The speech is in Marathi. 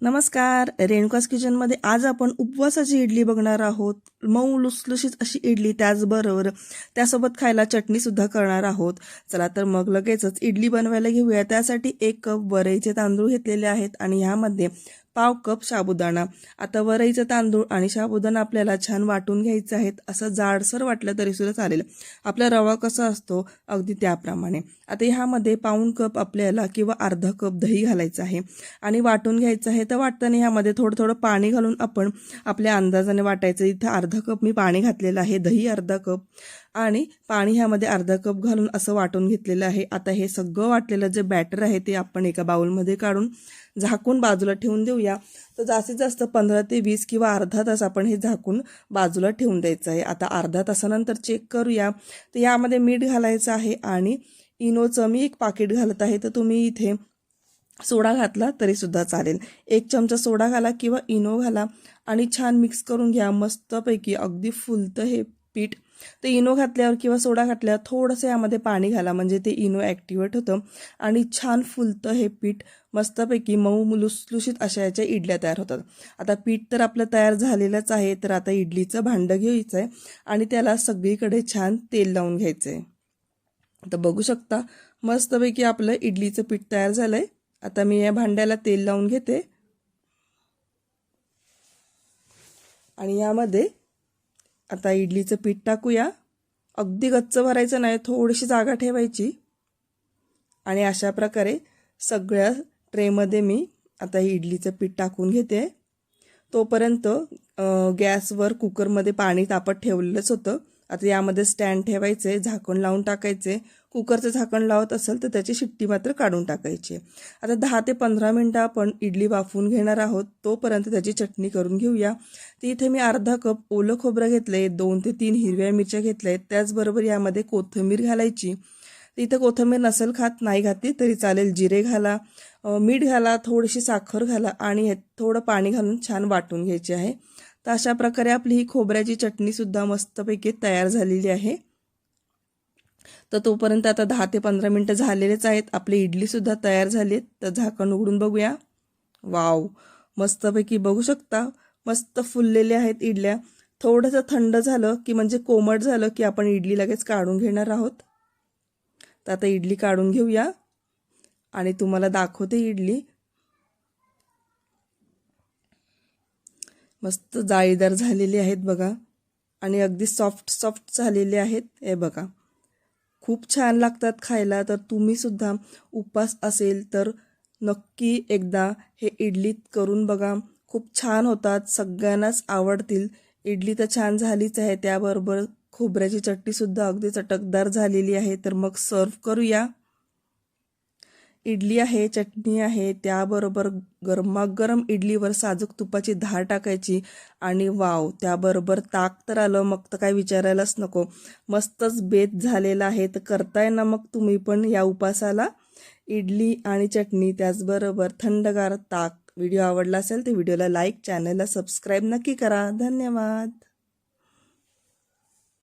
नमस्कार. रेणुकास किचनमध्ये आज आपण उपवासाची इडली बघणार आहोत. मऊ लुसलुशीत अशी इडली त्याचबरोबर त्यासोबत खायला चटणीसुद्धा करणार आहोत. चला तर मग लगेचच इडली बनवायला घेऊया. त्यासाठी एक कप वरईचे तांदूळ घेतलेले आहेत आणि ह्यामध्ये पाव कप साबुदाणा. आता वरईचं तांदूळ आणि साबुदाणा आपल्याला छान वाटून घ्यायचं आहेत असं जाडसर वाटलं तरी सुद्धा चालेल. आपला रवा कसा असतो अगदी त्याप्रमाणे. आता ह्यामध्ये पाऊण कप आपल्याला किंवा अर्धा कप दही घालायचं आहे. आणि वाटून घ्यायचं आहे तर वाटताना ह्यामध्ये थोडं थोडं पाणी घालून आपण आपल्या अंदाजाने वाटायचं इथं अर्धा कप मी पाणी घातलेलं आहे दही अर्धा कप. आणि पाणी ह्यामध्ये अर्धा कप घालून असं वाटून घेतलेलं आहे. आता हे सगळं वाटलेलं जे बॅटर आहे ते आपण एका बाउलमध्ये काढून झाकून बाजूला ठेवून देऊया. तर जास्तीत जास्त पंधरा ते वीस किंवा अर्धा तास आपण हे झाकून बाजूला ठेवून द्यायचं आहे. आता अर्धा तासानंतर चेक करूया. तर यामध्ये मीठ घालायचं आहे आणि इनोचं मी एक पाकिट घालत आहे. तर तुम्ही इथे सोडा घातला तरी सुद्धा चालेल. एक चमचा सोडा घाला किंवा इनो घाला आणि छान मिक्स करून घ्या. मस्तपैकी. अगदी फुलतं हे पीठ. ते इनो घातल्यावर किंवा सोडा घातल्यावर थोडंसं यामध्ये पाणी घाला म्हणजे ते इनो ॲक्टिवेट होतं. आणि छान फुलतं हे पीठ. मस्तपैकी मऊ लुसलुशीत अशा याच्या इडल्या तयार होतात. आता पीठ तर आपलं तयार झालेलंच आहे तर आता इडलीचं भांडं घ्यायचं आहे आणि त्याला सगळीकडे छान तेल लावून घ्यायचं आहे आता बघू शकता मस्तपैकी आपलं इडलीचं पीठ तयार झालं आहे आता मी या भांड्याला तेल लावून घेते. आणि यामध्ये आता इडलीचं पीठ टाकूया. अगदी गच्च भरायचं नाही थोडीशी जागा ठेवायची. आणि अशा प्रकारे सगळ्या ट्रेमध्ये मी आता इडलीचं पीठ टाकून घेते. तोपर्यंत गॅसवर कुकरमध्ये पाणी तापत ठेवलेलंच होतं. आता यामध्ये स्टँड ठेवायचे झाकण लावून टाकायचे कुकरचं झाकण लावत असेल तर त्याची शिट्टी मात्र काढून टाकायची आता दहा ते पंधरा मिनटं आपण इडली वाफवून घेणार आहोत. तोपर्यंत त्याची चटणी करून घेऊया. ती इथे मी अर्धा कप ओलं खोबरं घेतलं दोन ते तीन हिरव्या मिरच्या घेतल्या आहेत त्याचबरोबर यामध्ये कोथिंबीर घालायची. इथं कोथिंबीर नसेल खात नाही घातली तरी चालेल. जिरे घाला मीठ घाला थोडीशी साखर घाला आणि थोडं पाणी घालून छान वाटून घ्यायचे आहे. तर अशा प्रकारे आपली ही खोबऱ्याची चटणीसुद्धा मस्तपैकी तयार झालेली आहे. तर तोपर्यंत आता दहा ते पंधरा मिनटं झालेलेच आहेत. आपली इडलीसुद्धा तयार झाली तर झाकण उघडून बघूया. वाव मस्तपैकी बघू शकता. मस्त फुललेले आहेत इडल्या. थोडंसं थंड झालं की म्हणजे कोमट झालं की आपण इडली लगेच काढून घेणार आहोत. तर आता इडली काढून घेऊया. आणि तुम्हाला दाखवते इडली. मस्त जाळीदार झालेली आहेत बघा. आणि अगदी सॉफ्ट सॉफ्ट झालेले आहेत. हे बघा. खूप छान लागतात खायला तर तुम्हीसुद्धा उपास असेल तर नक्की एकदा हे इडलीत करून बघा. खूप छान होतात सगळ्यांनाच आवडतील. इडली तर छान झालीच आहे त्याबरोबर खोबऱ्याची चटणीसुद्धा अगदी चटकदार झालेली आहे तर मग सर्व करूया. इडली आहे चटणी आहे त्याबरोबर गरमागरम इडलीवर साजूक तुपाची धार टाकायची आणि वाव त्याबरोबर ताक तर आलं मग तर काय विचारायलाच नको. मस्तच बेत झालेला आहे तर करताय ना मग तुम्ही पण या उपासाला? इडली आणि चटणी त्याचबरोबर थंडगार ताक. व्हिडिओ आवडला असेल तर व्हिडिओला लाईक चॅनलला सबस्क्राईब नक्की करा. धन्यवाद.